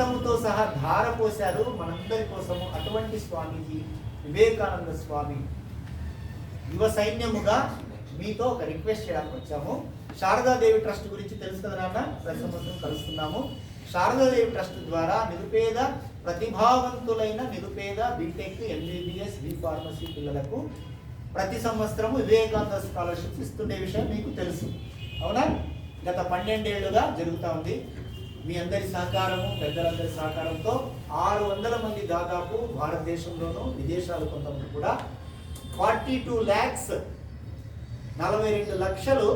రక్తముతో సహా ధార పోశారు మనందరి కోసము అటువంటి స్వామీజీ వివేకానంద స్వామి. యువ సైన్యముగా మీతో ఒక రిక్వెస్ట్ చేయడానికి వచ్చాము. శారదాదేవి ట్రస్ట్ గురించి తెలుసు కదా నాన్న? ప్రతి సంవత్సరం కలుస్తున్నాము. శారదాదేవి ట్రస్ట్ ద్వారా నిరుపేద ప్రతిభావంతులైన నిరుపేద బీటెక్ ఎంబీబీఎస్ బి ఫార్మసీ పిల్లలకు ప్రతి సంవత్సరము వివేకానంద స్కాలర్షిప్స్ ఇస్తుండే విషయం మీకు తెలుసు. అవునా? గత పన్నెండేళ్ళుగా జరుగుతూ ఉంది. మీ అందరి సహకారము పెద్దలందరి సహకారంతో ఆరు వందల మంది దాదాపు భారతదేశంలోనూ విదేశాలు కొంతమంది కూడా ఫార్టీ టూ ల్యాక్స్ నలభై రెండు లక్షలు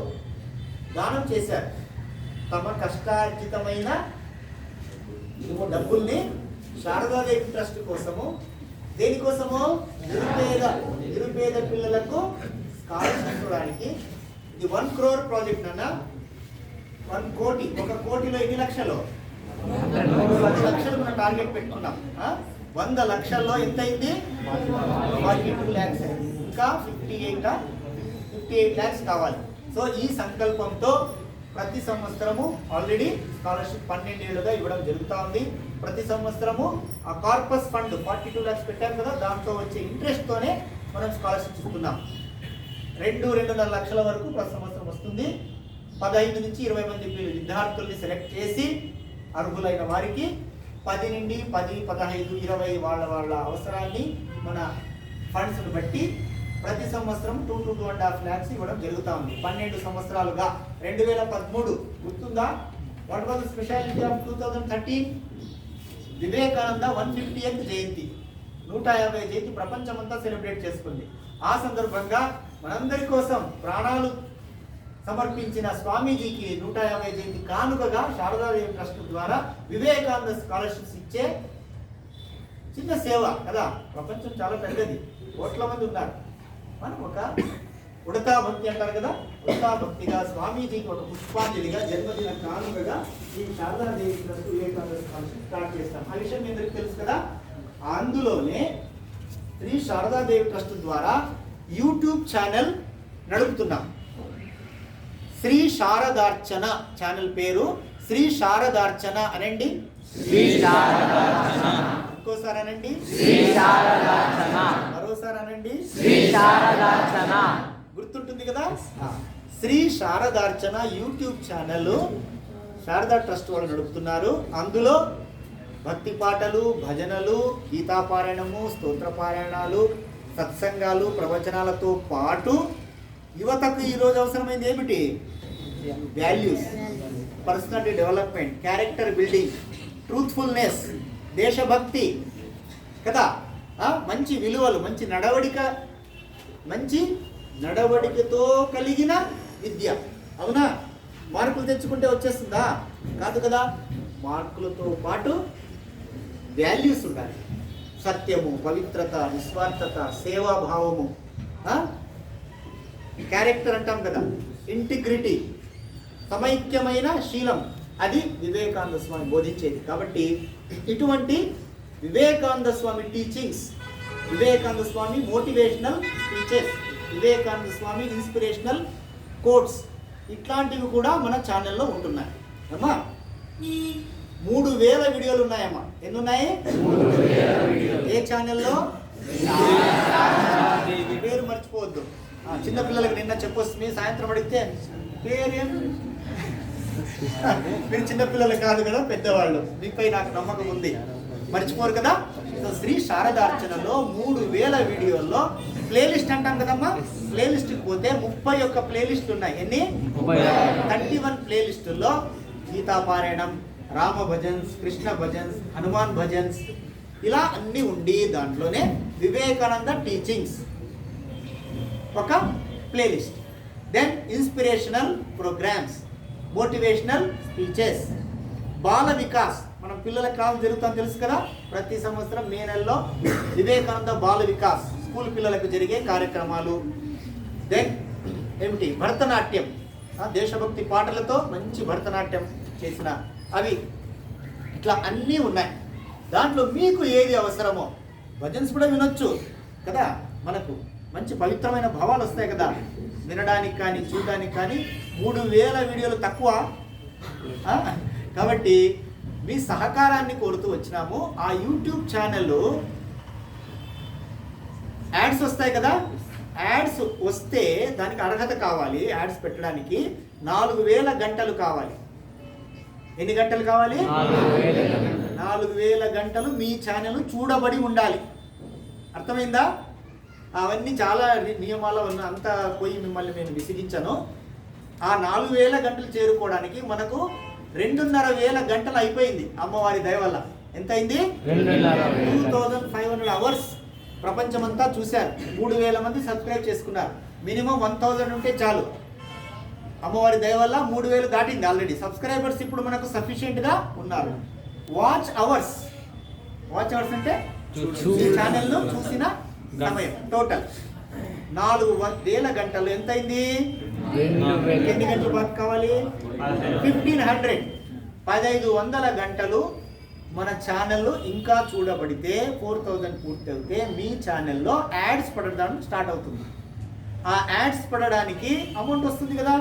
దానం చేశారు. తమ కష్టార్జితమైన డబ్బుల్ని శారదాదేవి ట్రస్ట్ కోసము దేనికోసము? నిరుపేద నిరుపేద పిల్లలకు స్కాలర్షిప్ ఇవ్వడానికి. ఇది వన్ క్రోర్ ప్రాజెక్ట్ అన్న. వన్ కోటి ఒక కోటిలో ఎన్ని లక్షలు? వంద లక్షలు మనం టార్గెట్ పెట్టుకున్నాం? వంద లక్షల్లో ఎంత అయింది? ఫార్టీ టూ ల్యాక్స్ అయింది. ఇంకా fifty eight fifty eight lakhs కావాలి. సో ఈ సంకల్పంతో ప్రతి సంవత్సరము ఆల్రెడీ స్కాలర్షిప్ పన్నెండేళ్ళుగా ఇవ్వడం జరుగుతూ ఉంది. ప్రతి సంవత్సరము ఆ corpus fund forty two lakhs పెట్టాం కదా దాంతో వచ్చే ఇంట్రెస్ట్తోనే మనం స్కాలర్షిప్ ఇస్తున్నాం. రెండు రెండున్నర లక్షల వరకు ప్రతి సంవత్సరం వస్తుంది. పదహైదు నుంచి ఇరవై మంది విద్యార్థుల్ని సెలెక్ట్ చేసి అర్హులైన వారికి పది నుండి పది పదహైదు ఇరవై వాళ్ళ వాళ్ళ అవసరాన్ని మన ఫండ్స్ని బట్టి ప్రతి సంవత్సరం two to two and half lakhs ఇవ్వడం జరుగుతూ ఉంది. పన్నెండు సంవత్సరాలుగా. రెండు వేల పదమూడు గుర్తుందా? What was speciality of two thousand thirteen Vivekananda one fifty జయంతి. నూట యాభై జయంతి ప్రపంచమంతా సెలబ్రేట్ చేసుకుంది. ఆ సందర్భంగా మనందరి కోసం ప్రాణాలు సమర్పించిన స్వామీజీకి నూట యాభై జయంతి కానుకగా శారదాదేవి ట్రస్ట్ ద్వారా వివేకానంద స్కాలర్షిప్స్ ఇచ్చే చిన్న సేవ కదా? ప్రపంచం చాలా పెద్దది. కోట్ల మంది ఉన్నారు. మనం ఒక ఉడతా భక్తి అంటారు కదా? ఉడతా భక్తిగా స్వామీజీకి ఒక పుష్పాంజలిగా జన్మదిన కానుకగా ఈ Sarada Devi trust Vivekananda scholarship start చేస్తాం. ఆ విషయం మీ తెలుసు కదా? అందులోనే శ్రీ శారదాదేవి ట్రస్ట్ ద్వారా యూట్యూబ్ ఛానల్ నడుపుతున్నాం. శ్రీ శారదార్చన ఛానల్ పేరు శ్రీ శారదార్చన అనండి. శ్రీ శారదార్చన. ఇంకోసారి అనండి. శ్రీ శారదార్చన. మరోసారి అనండి. శ్రీ శారదార్చన. గుర్తుంటుంది కదా? Shri Sharadarchana YouTube channel Sharada trust వాళ్ళు నడుపుతున్నారు. అందులో భక్తి పాటలు భజనలు గీతాపారాయణము స్తోత్రపారాయణాలు సత్సంగాలు ప్రవచనాలతో పాటు యువతకు ఈరోజు అవసరమైంది ఏమిటి? Values personality development character building truthfulness దేశభక్తి కదా? మంచి విలువలు మంచి నడవడిక మంచి నడవడికతో కలిగిన విద్య. అవునా? మార్కులు తెచ్చుకుంటే వచ్చేస్తుందా? కాదు కదా? మార్కులతో పాటు వాల్యూస్ ఉండాలి. సత్యము పవిత్రత నిస్వార్థత సేవాభావము. క్యారెక్టర్ అంటాం కదా. ఇంటిగ్రిటీ సమైక్యమైన శీలం. అది వివేకానంద స్వామి బోధించేది. కాబట్టి ఇటువంటి Vivekananda Swami teachings Vivekananda Swami motivational speeches Vivekananda Swami inspirational quotes ఇట్లాంటివి కూడా మన ఛానల్లో ఉంటున్నాయి. అమ్మా మూడు వేల వీడియోలు ఉన్నాయమ్మా. ఎన్ని ఉన్నాయి ఏ ఛానల్లో పేరు మర్చిపోవద్దు. చిన్నపిల్లలకు నిన్న చెప్పొస్తుంది సాయంత్రం అడిగితే పేరేం మీరు చిన్న పిల్లలు కాదు కదా పెద్దవాళ్ళు. మీపై నాకు నమ్మకం ఉంది. మర్చిపోరు కదా? సో శ్రీ శారదార్చనలో మూడు వేల వీడియోల్లో ప్లేలిస్ట్ అంటాం కదమ్మా? ప్లేలిస్ట్కి పోతే ముప్పై ఒక్క ప్లేలిస్ట్ ఉన్నాయి. ఎన్ని. థర్టీ వన్ ప్లేలిస్టుల్లో గీతాపారాయణం రామ భజన్స్ కృష్ణ భజన్స్ హనుమాన్ భజన్స్ ఇలా అన్ని ఉండి దాంట్లోనే వివేకానంద టీచింగ్స్ ఒక playlist. Then inspirational programs motivational speeches. Bala Vikas మనం పిల్లలకు కాలం జరుగుతుందని తెలుసు కదా? ప్రతి సంవత్సరం మే నెలలో వివేకానంద బాల వికాస్ స్కూల్ పిల్లలకు జరిగే కార్యక్రమాలు. దెన్ ఏమిటి? భరతనాట్యం. దేశభక్తి పాటలతో మంచి భరతనాట్యం చేసిన అవి ఇట్లా అన్నీ ఉన్నాయి. దాంట్లో మీకు ఏది అవసరమో భజన్స్ కూడా వినొచ్చు కదా మనకు. మంచి పవిత్రమైన భావాలు వస్తాయి కదా. వినడానికి కానీ చూడడానికి కానీ మూడు వేల వీడియోలు తక్కువ. కాబట్టి మీ సహకారాన్ని కోరుతూ వచ్చినాము. ఆ యూట్యూబ్ ఛానల్ యాడ్స్ వస్తాయి కదా. యాడ్స్ వస్తే దానికి అర్హత కావాలి యాడ్స్ పెట్టడానికి. నాలుగు వేల గంటలు కావాలి. ఎన్ని గంటలు కావాలి? నాలుగు వేల గంటలు మీ ఛానల్ చూడబడి ఉండాలి. అర్థమైందా? అవన్నీ చాలా నియమాలు ఉన్న అంతా పోయి మిమ్మల్ని నేను విసిగించాను. ఆ నాలుగు వేల గంటలు చేరుకోవడానికి మనకు రెండున్నర వేల గంటలు అయిపోయింది అమ్మవారి దయ వల్ల. ఎంత అయింది two. Thousand five hundred hours ప్రపంచమంతా చూశారు. మూడు వేల మంది సబ్స్క్రైబ్ చేసుకున్నారు. మినిమం వన్ థౌజండ్ ఉంటే చాలు. అమ్మవారి దయ వల్ల మూడు వేలు దాటింది ఆల్రెడీ. సబ్స్క్రైబర్స్ ఇప్పుడు మనకు sufficient గా ఉన్నారు. Watch hours. వాచ్ అవర్స్ అంటే ఛానల్లో చూసిన సమయం టోటల్ నాలుగు వేల గంటలు ఎంత అయింది ఎన్ని గంటలు వర్క్ కావాలి? Fifteen hundred. పదహైదు వందల గంటలు మన ఛానల్లో ఇంకా చూడబడితే ఫోర్ థౌజండ్ పూర్తి అవుతే మీ ఛానల్లో యాడ్స్ పడడం స్టార్ట్ అవుతుంది. ఆ యాడ్స్ పడడానికి అమౌంట్ వస్తుంది కదా?